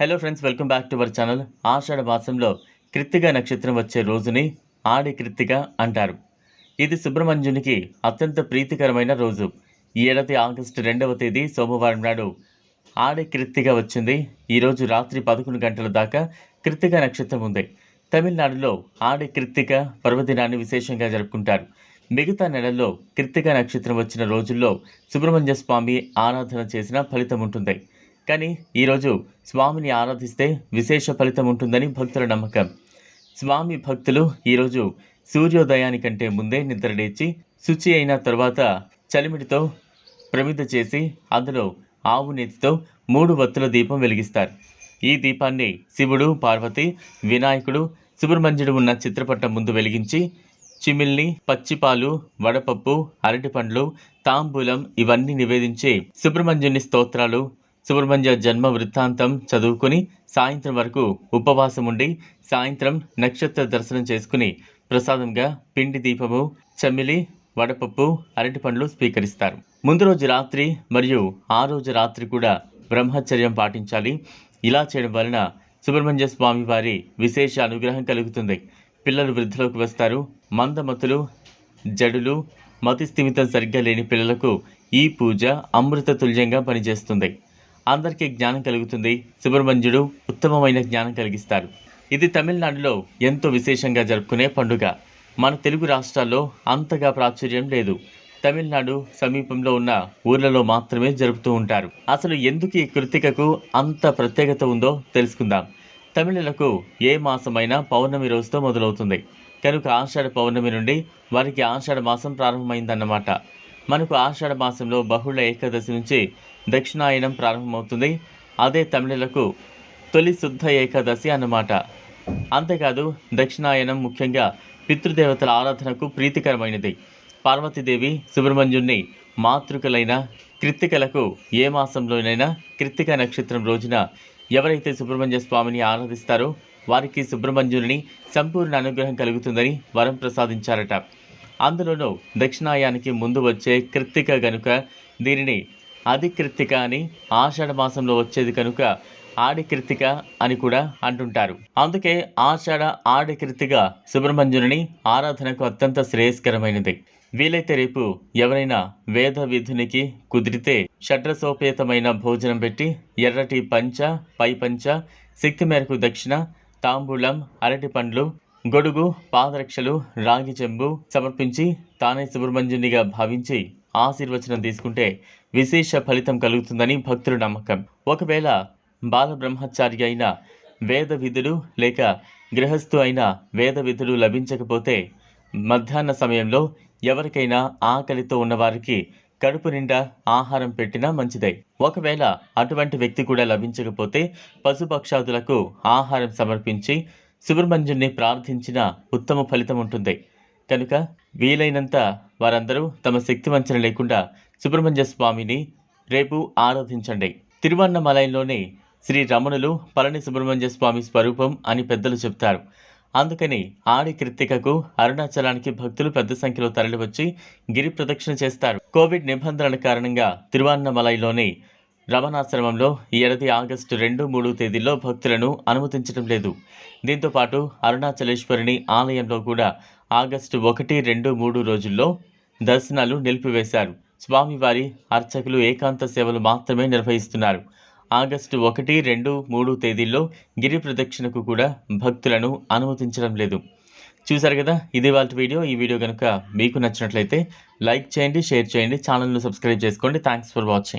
Hello friends welcome back to our channel Ashadha మాసంలో కృత్తిక నక్షత్రం వచ్చే రోజుని ఆడి కృత్తిక అంటారు. ఇది సుబ్రహ్మణ్యునికి అత్యంత ప్రీతికరమైన రోజు. ఈ ఏడాది ఆగస్టు రెండవ తేదీ సోమవారం నాడు ఆడి కృత్తిక వచ్చింది. ఈరోజు రాత్రి పదకొండు గంటల దాకా కృత్తిక నక్షత్రం ఉంది. తమిళనాడులో ఆడి కృత్తిక పర్వదినాన్ని విశేషంగా జరుపుకుంటారు. మిగతా నెలల్లో కృత్తిక నక్షత్రం వచ్చిన రోజుల్లో సుబ్రహ్మణ్య స్వామి ఆరాధన చేసిన ఫలితం ఉంటుంది. కానీ ఈరోజు స్వామిని ఆరాధిస్తే విశేష ఫలితం ఉంటుందని భక్తుల నమ్మకం. స్వామి భక్తులు ఈరోజు సూర్యోదయానికంటే ముందే నిద్రలేచి శుచి అయిన తర్వాత చలిమిడితో ప్రమిద చేసి అందులో ఆవు నెత్తితో మూడు వత్తుల దీపం వెలిగిస్తారు. ఈ దీపాన్ని శివుడు పార్వతి వినాయకుడు సుబ్రహ్మణ్యుడు ఉన్న చిత్రపటం ముందు వెలిగించి చిమిల్ని పచ్చిపాలు వడపప్పు అరటిపండ్లు తాంబూలం ఇవన్నీ నివేదించి సుబ్రహ్మణ్యుని స్తోత్రాలు సుబ్రహ్మణ్య జన్మ వృత్తాంతం చదువుకుని సాయంత్రం వరకు ఉపవాసం ఉండి సాయంత్రం నక్షత్ర దర్శనం చేసుకుని ప్రసాదంగా పిండి దీపము చమ్మిలి వడపప్పు అరటిపండ్లు స్వీకరిస్తారు. ముందు రోజు రాత్రి మరియు ఆ రోజు రాత్రి కూడా బ్రహ్మచర్యం పాటించాలి. ఇలా చేయడం వలన సుబ్రహ్మణ్య స్వామి వారి విశేష అనుగ్రహం కలుగుతుంది. పిల్లలు వృద్ధిలోకి వస్తారు. మందమతులు జడులు మతి స్థిమితం సరిగ్గా లేని పిల్లలకు ఈ పూజ అమృత తుల్యంగా పనిచేస్తుంది. అందరికీ జ్ఞానం కలుగుతుంది. సుబ్రహ్మణ్యుడు ఉత్తమమైన జ్ఞానం కలిగిస్తారు. ఇది తమిళనాడులో ఎంతో విశేషంగా జరుపుకునే పండుగ. మన తెలుగు రాష్ట్రాల్లో అంతగా ప్రాచుర్యం లేదు. తమిళనాడు సమీపంలో ఉన్న ఊర్లలో మాత్రమే జరుపుతూ ఉంటారు. అసలు ఎందుకు ఈ కృతికకు అంత ప్రత్యేకత ఉందో తెలుసుకుందాం. తమిళులకు ఏ మాసమైనా పౌర్ణమి రోజుతో మొదలవుతుంది. కనుక ఆషాఢ పౌర్ణమి నుండి వారికి ఆషాఢ మాసం ప్రారంభమైందన్నమాట. మనకు ఆషాఢ మాసంలో బహుళ ఏకాదశి నుంచి దక్షిణాయనం ప్రారంభమవుతుంది. అదే తమిళులకు తొలి శుద్ధ ఏకాదశి అన్నమాట. అంతేకాదు దక్షిణాయనం ముఖ్యంగా పితృదేవతల ఆరాధనకు ప్రీతికరమైనది. పార్వతీదేవి సుబ్రహ్మణ్యుణ్ణి మాతృకలైన కృత్తికలకు ఏ మాసంలోనైనా కృత్తిక నక్షత్రం రోజున ఎవరైతే సుబ్రహ్మణ్య స్వామిని ఆరాధిస్తారో వారికి సుబ్రహ్మణ్యుని సంపూర్ణ అనుగ్రహం కలుగుతుందని వరం ప్రసాదించారట. అందులోనూ దక్షిణాయానికి ముందు వచ్చే కృత్తిక గనుక దీనిని అది కృత్తిక అని ఆషాఢ మాసంలో వచ్చేది కనుక ఆడి కృత్తిక అని కూడా అంటుంటారు. అందుకే ఆషాఢ ఆడి కృత్తిక సుబ్రహ్మణ్యుని ఆరాధనకు అత్యంత శ్రేయస్కరమైనది. వీలైతే రేపు ఎవరైనా వేద విధునికి కుదిరితే షడ్రసోపేతమైన భోజనం పెట్టి ఎర్రటి పంచ పై పంచ శక్తి మేరకు దక్షిణ తాంబూలం అరటి పండ్లు గొడుగు పాదరక్షలు రాగి చెంబు సమర్పించి తానే సుబ్రహ్మణ్యునిగా భావించి ఆశీర్వచనం తీసుకుంటే విశేష ఫలితం కలుగుతుందని భక్తుల నమ్మకం. ఒకవేళ బాలబ్రహ్మచారి అయిన వేద విధులు లేక గృహస్థు అయిన వేద విధులు లభించకపోతే మధ్యాహ్న సమయంలో ఎవరికైనా ఆకలితో ఉన్నవారికి కడుపు నిండా ఆహారం పెట్టినా మంచిదే. ఒకవేళ అటువంటి వ్యక్తి కూడా లభించకపోతే పశుపక్షాదులకు ఆహారం సమర్పించి సుబ్రహ్మణ్యుణ్ణి ప్రార్థించిన ఉత్తమ ఫలితం ఉంటుంది. కనుక వీలైనంత వారందరూ తమ శక్తి వంచన లేకుండా సుబ్రహ్మణ్య స్వామిని రేపు ఆరాధించండి. తిరువన్నమలైలోని శ్రీ రమణులు పళని సుబ్రహ్మణ్య స్వామి స్వరూపం అని పెద్దలు చెప్తారు. అందుకని ఆడి కృత్తికకు అరుణాచలానికి భక్తులు పెద్ద సంఖ్యలో తరలివచ్చి గిరి ప్రదక్షిణ చేస్తారు. కోవిడ్ నిబంధనల కారణంగా తిరువన్నమలైలోని రమణాశ్రమంలో ఈ ఏడాది ఆగస్టు రెండు మూడు తేదీల్లో భక్తులను అనుమతించడం లేదు. దీంతో పాటు అరుణాచలేశ్వరిని ఆలయంలో కూడా ఆగస్టు ఒకటి రెండు మూడు రోజుల్లో దర్శనాలు నిలిపివేశారు. స్వామివారి అర్చకులు ఏకాంత సేవలు మాత్రమే నిర్వహిస్తున్నారు. ఆగస్టు ఒకటి రెండు మూడు తేదీల్లో గిరి ప్రదక్షిణకు కూడా భక్తులను అనుమతించడం లేదు. చూశారు కదా ఇది వాళ్ళ వీడియో. ఈ వీడియో కనుక మీకు నచ్చినట్లయితే లైక్ చేయండి షేర్ చేయండి ఛానల్ను సబ్స్క్రైబ్ చేసుకోండి. Thanks for watching